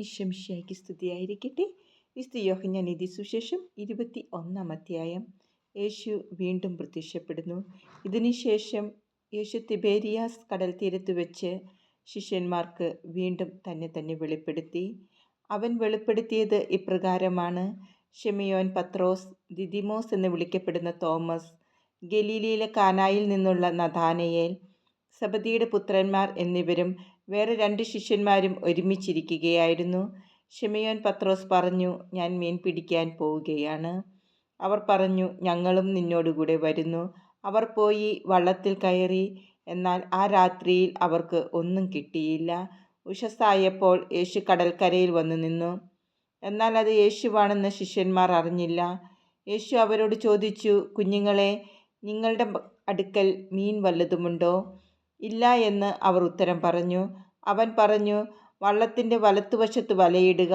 ഈശ്വമിഷ്യായ്ക്ക് സ്തുതിയായിരിക്കട്ടെ. വിസ്തു യോഹന്യാൻ നിധി സുശേഷം ഇരുപത്തി ഒന്നാം അധ്യായം യേശു വീണ്ടും പ്രത്യക്ഷപ്പെടുന്നു. ഇതിനുശേഷം യേശു തിബേരിയാസ് കടൽ തീരത്ത് വെച്ച് ശിഷ്യന്മാർക്ക് വീണ്ടും തന്നെ തന്നെ വെളിപ്പെടുത്തി. അവൻ വെളിപ്പെടുത്തിയത് ഇപ്രകാരമാണ്. ഷെമിയോൻ പത്രോസ് ദിദിമോസ് എന്ന് വിളിക്കപ്പെടുന്ന തോമസ് ഗലീലിയിലെ കാനായിൽ നിന്നുള്ള നഥാനയേൽ സബദിയുടെ പുത്രന്മാർ എന്നിവരും വേറെ രണ്ട് ശിഷ്യന്മാരും ഒരുമിച്ചിരിക്കുകയായിരുന്നു. ഷിമയോൻ പത്രോസ് പറഞ്ഞു ഞാൻ മീൻ പിടിക്കാൻ പോവുകയാണ്. അവർ പറഞ്ഞു ഞങ്ങളും നിന്നോടുകൂടെ വരുന്നു. അവർ പോയി വള്ളത്തിൽ കയറി. എന്നാൽ ആ രാത്രിയിൽ അവർക്ക് ഒന്നും കിട്ടിയില്ല. ഉഷസ്സായപ്പോൾ യേശു കടൽക്കരയിൽ വന്നു നിന്നു. എന്നാൽ അത് യേശുവാണെന്ന് ശിഷ്യന്മാർ അറിഞ്ഞില്ല. യേശു അവരോട് ചോദിച്ചു കുഞ്ഞുങ്ങളെ നിങ്ങളുടെ അടുക്കൽ മീൻ വല്ലതുമുണ്ടോ? ഇല്ല എന്ന് അവർ ഉത്തരം പറഞ്ഞു. അവൻ പറഞ്ഞു വള്ളത്തിന്റെ വലത്തുവശത്ത് വലയിടുക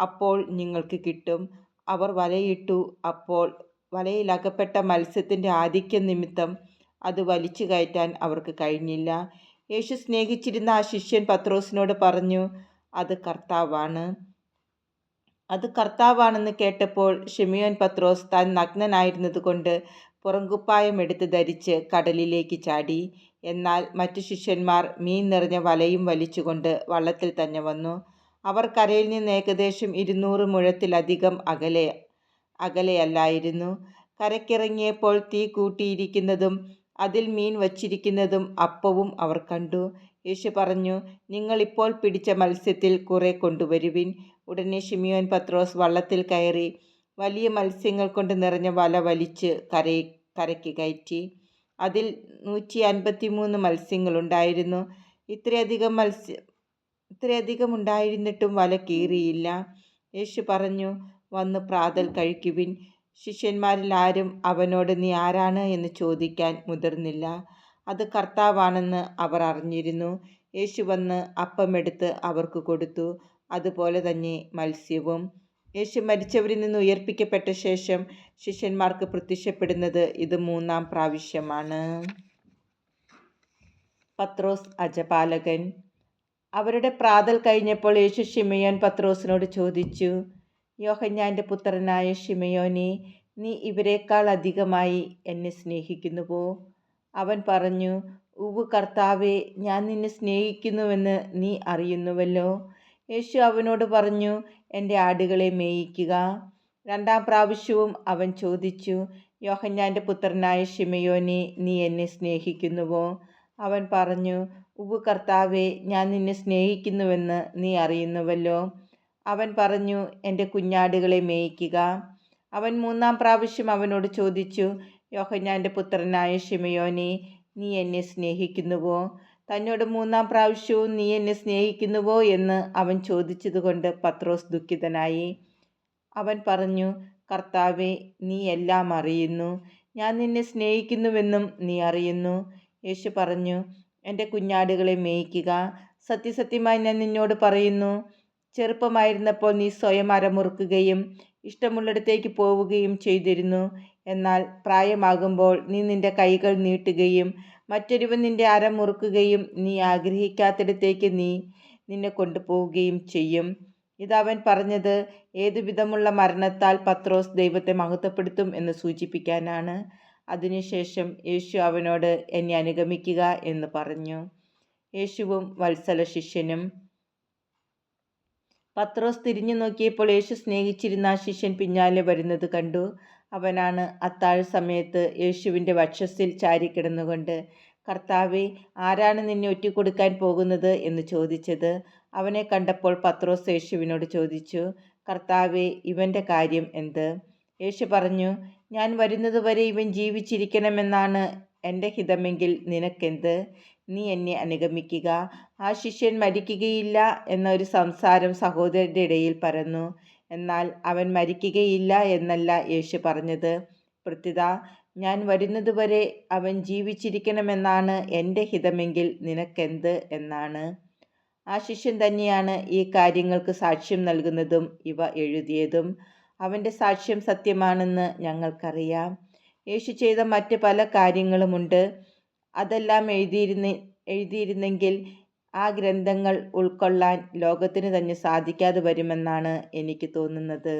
അപ്പോൾ നിങ്ങൾക്ക് കിട്ടും. അവർ വലയിട്ടു അപ്പോൾ വലയിലകപ്പെട്ട മത്സ്യത്തിന്റെ ആധിക്യം നിമിത്തം അത് വലിച്ചു കയറ്റാൻ അവർക്ക് കഴിഞ്ഞില്ല. യേശു സ്നേഹിച്ചിരുന്ന ആ ശിഷ്യൻ പത്രോസിനോട് പറഞ്ഞു അത് കർത്താവാണ്. അത് കർത്താവാണെന്ന് കേട്ടപ്പോൾ ഷിമിയോൻ പത്രോസ് താൻ നഗ്നനായിരുന്നത് കൊണ്ട് പുറങ്കുപ്പായം എടുത്ത് ധരിച്ച് കടലിലേക്ക് ചാടി. എന്നാൽ മറ്റു ശിഷ്യന്മാർ മീൻ നിറഞ്ഞ വലയും വലിച്ചുകൊണ്ട് വള്ളത്തിൽ തന്നെ വന്നു. അവർ കരയിൽ നിന്ന് ഏകദേശം ഇരുന്നൂറ് മുഴത്തിലധികം അകലെ അകലെയല്ലായിരുന്നു. കരക്കിറങ്ങിയപ്പോൾ തീ കൂട്ടിയിരിക്കുന്നതും അതിൽ മീൻ വച്ചിരിക്കുന്നതും അപ്പവും അവർ കണ്ടു. യേശു പറഞ്ഞു നിങ്ങൾ ഇപ്പോൾ പിടിച്ച മത്സ്യത്തിൽ കുറെ കൊണ്ടുവരുവിൻ. ഉടനെ ഷിമിയോൻ പത്രോസ് വള്ളത്തിൽ കയറി വലിയ മത്സ്യങ്ങൾ കൊണ്ട് നിറഞ്ഞ വല വലിച്ച് കരയി കരയ്ക്ക് കയറ്റി. അതിൽ നൂറ്റി അൻപത്തി മൂന്ന് മത്സ്യങ്ങളുണ്ടായിരുന്നു ഇത്രയധികം മത്സ്യ ഇത്രയധികം ഉണ്ടായിരുന്നിട്ടും വല കീറിയില്ല. യേശു പറഞ്ഞു വന്ന് പ്രാതൽ കഴിക്കുവിൻ. ശിഷ്യന്മാരിൽ ആരും അവനോട് നീ ആരാണ് എന്ന് ചോദിക്കാൻ മുതിർന്നില്ല. അത് കർത്താവാണെന്ന് അവർ അറിഞ്ഞിരുന്നു. യേശു വന്ന് അപ്പമെടുത്ത് അവർക്ക് കൊടുത്തു. അതുപോലെ തന്നെ മത്സ്യവും. യേശു മരിച്ചവരിൽ നിന്ന് ഉയർപ്പിക്കപ്പെട്ട ശേഷം ശിഷ്യന്മാർക്ക് പ്രത്യക്ഷപ്പെടുന്നത് ഇത് മൂന്നാം പ്രാവശ്യമാണ്. പത്രോസ് അജപാലകൻ. അവരുടെ പ്രാതൽ കഴിഞ്ഞപ്പോൾ യേശു ഷിമയോൻ പത്രോസിനോട് ചോദിച്ചു യോഹന്യാന്റെ പുത്രനായ ഷിമയോനെ നീ ഇവരെക്കാൾ അധികമായി എന്നെ സ്നേഹിക്കുന്നുവോ? അവൻ പറഞ്ഞു ഉവ് കർത്താവെ ഞാൻ നിന്നെ സ്നേഹിക്കുന്നുവെന്ന് നീ അറിയുന്നുവല്ലോ. യേശു അവനോട് പറഞ്ഞു എന്റെ ആടുകളെ മേയിക്കുക. രണ്ടാം പ്രാവശ്യവും അവൻ ചോദിച്ചു യോഹന്യാന്റെ പുത്രനായ ഷിമയോനെ നീ എന്നെ സ്നേഹിക്കുന്നുവോ? അവൻ പറഞ്ഞു ഉവ്വ് കർത്താവെ ഞാൻ നിന്നെ സ്നേഹിക്കുന്നുവെന്ന് നീ അറിയുന്നുവല്ലോ. അവൻ പറഞ്ഞു എന്റെ കുഞ്ഞാടുകളെ മേയിക്കുക. അവൻ മൂന്നാം പ്രാവശ്യം അവനോട് ചോദിച്ചു യോഹന്യാന്റെ പുത്രനായ ഷിമയോനെ നീ എന്നെ സ്നേഹിക്കുന്നുവോ? തന്നോട് മൂന്നാം പ്രാവശ്യവും നീ എന്നെ സ്നേഹിക്കുന്നുവോ എന്ന് അവൻ ചോദിച്ചതുകൊണ്ട് പത്രോസ് ദുഃഖിതനായി. അവൻ പറഞ്ഞു കർത്താവെ നീ എല്ലാം അറിയുന്നു. ഞാൻ നിന്നെ സ്നേഹിക്കുന്നുവെന്നും നീ അറിയുന്നു. യേശു പറഞ്ഞു എന്റെ കുഞ്ഞാടുകളെ മേയ്ക്കുക. സത്യസത്യമായി ഞാൻ നിന്നോട് പറയുന്നു. ചെറുപ്പമായിരുന്നപ്പോൾ നീ സ്വയം അരമുറുക്കുകയും ഇഷ്ടമുള്ളിടത്തേക്ക് പോവുകയും ചെയ്തിരുന്നു. എന്നാൽ പ്രായമാകുമ്പോൾ നീ നിന്റെ കൈകൾ നീട്ടുകയും മറ്റൊരുവൻ നിന്റെ അരം മുറുക്കുകയും നീ ആഗ്രഹിക്കാത്തിടത്തേക്ക് നീ നിന്നെ കൊണ്ടുപോവുകയും ചെയ്യും. ഇതവൻ പറഞ്ഞത് ഏതുവിധമുള്ള മരണത്താൽ പത്രോസ് ദൈവത്തെ മഹത്വപ്പെടുത്തും എന്ന് സൂചിപ്പിക്കാനാണ്. അതിനുശേഷം യേശു അവനോട് എന്നെ അനുഗമിക്കുക എന്ന് പറഞ്ഞു. യേശുവും വത്സല ശിഷ്യനും പത്രോസ് തിരിഞ്ഞു നോക്കിയപ്പോൾ യേശു സ്നേഹിച്ചിരുന്ന ആ ശിഷ്യൻ പിന്നാലെ വരുന്നത് കണ്ടു. അവനാണ് അത്താഴ സമയത്ത് യേശുവിന്റെ വക്ഷസ്സിൽ ചാരിക്കിടന്നുകൊണ്ട് കർത്താവെ ആരാണ് നിന്നെ ഒറ്റിക്കൊടുക്കാൻ പോകുന്നത്? എന്ന് ചോദിച്ചത്. അവനെ കണ്ടപ്പോൾ പത്രോസ് യേശുവിനോട് ചോദിച്ചു കർത്താവെ ഇവന്റെ കാര്യം എന്ത്? യേശു പറഞ്ഞു ഞാൻ വരുന്നതുവരെ ഇവൻ ജീവിച്ചിരിക്കണമെന്നാണ് എന്റെ ഹിതമെങ്കിൽ നിനക്കെന്ത്? നീ എന്നെ അനുഗമിക്കുക. ആ ശിഷ്യൻ മരിക്കുകയില്ല എന്നൊരു സംസാരം സഹോദരന്റെ ഇടയിൽ പരന്നു. എന്നാൽ അവൻ മരിക്കുകയില്ല എന്നല്ല യേശു പറഞ്ഞത്. പ്രത്യുത ഞാൻ വരുന്നതുവരെ അവൻ ജീവിച്ചിരിക്കണമെന്നാണ് എന്റെ ഹിതമെങ്കിൽ നിനക്കെന്ത് എന്നാണ്. ആ ശിഷ്യൻ തന്നെയാണ് ഈ കാര്യങ്ങൾക്ക് സാക്ഷ്യം നൽകുന്നതും ഇവ എഴുതിയതും. അവന്റെ സാക്ഷ്യം സത്യമാണെന്ന് ഞങ്ങൾക്കറിയാം. യേശു ചെയ്ത മറ്റ് പല കാര്യങ്ങളുമുണ്ട്. അതെല്ലാം എഴുതിയിരുന്ന എഴുതിയിരുന്നെങ്കിൽ ആ ഗ്രന്ഥങ്ങൾ ഉൾക്കൊള്ളാൻ ലോകത്തിന് തന്നെ സാധിക്കാതെ വരുമെന്നാണ് എനിക്ക് തോന്നുന്നത്.